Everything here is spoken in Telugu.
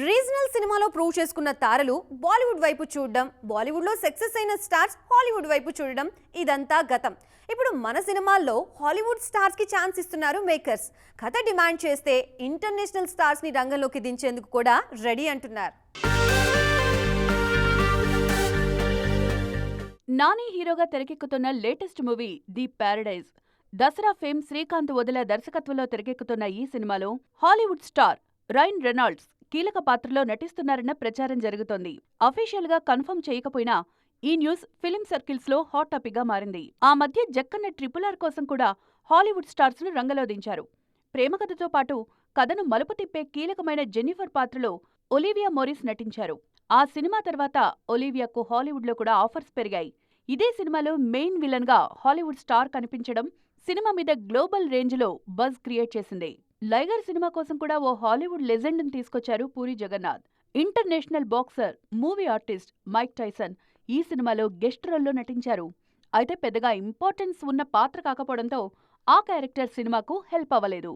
రీజనల్ సినిమాలో ప్రూవ్ చేసుకున్న తారలు బాలీవుడ్ వైపు చూడడం బాలీవుడ్లో సక్సెస్ అయిన స్టార్స్ హాలీవుడ్ వైపు చూడడం ఇదంతా గతం. ఇప్పుడు మన సినిమాల్లో హాలీవుడ్ స్టార్స్కి ఛాన్స్ ఇస్తున్నారు మేకర్స్. కథ డిమాండ్ చేస్తే ఇంటర్నేషనల్ స్టార్స్ని రంగంలోకి దించేందుకు కూడా రెడీ అంటున్నారు. నాని హీరోగా తెరకెక్కుతున్న latest movie the Paradise. Dasara fame Srikanth వదిల దర్శకత్వంలో తెరకెక్కుతున్న ఈ సినిమాలో హాలీవుడ్ స్టార్ రైన్ రెనాల్డ్స్ కీలక పాత్రలో నటిస్తున్నారన్న ప్రచారం జరుగుతోంది. అఫీషియల్గా కన్ఫర్మ్ చేయకపోయినా ఈ న్యూస్ ఫిలిం సర్కిల్స్లో హాట్ టాపిక్గా మారింది. ఆ మధ్య జక్కన్న ట్రిపుల్ ఆర్ కోసం కూడా హాలీవుడ్ స్టార్స్ను రంగలో దించారు ప్రేమ కథతో పాటు కథను మలుపు తిప్పే కీలకమైన జెన్నిఫర్ పాత్రలో ఒలివియా మోరిస్ నటించారు. ఆ సినిమా తర్వాత ఒలివియాకు హాలీవుడ్లో కూడా ఆఫర్స్ పెరిగాయి. ఇదే సినిమాలో మెయిన్ విలన్గా హాలీవుడ్ స్టార్ కనిపించడం సినిమా మీద గ్లోబల్ రేంజ్లో బజ్ క్రియేట్ చేసింది. లైగర్ సినిమా కోసం కూడా ఓ హాలీవుడ్ లెజెండ్ని తీసుకొచ్చారు Puri Jagannadh. International boxer movie artist Mike Tyson ఈ సినిమాలో గెస్ట్ రోల్లో నటించారు. అయితే పెద్దగా ఇంపార్టెన్స్ ఉన్న పాత్ర కాకపోవడంతో ఆ క్యారెక్టర్ సినిమాకు హెల్ప్ అవ్వలేదు.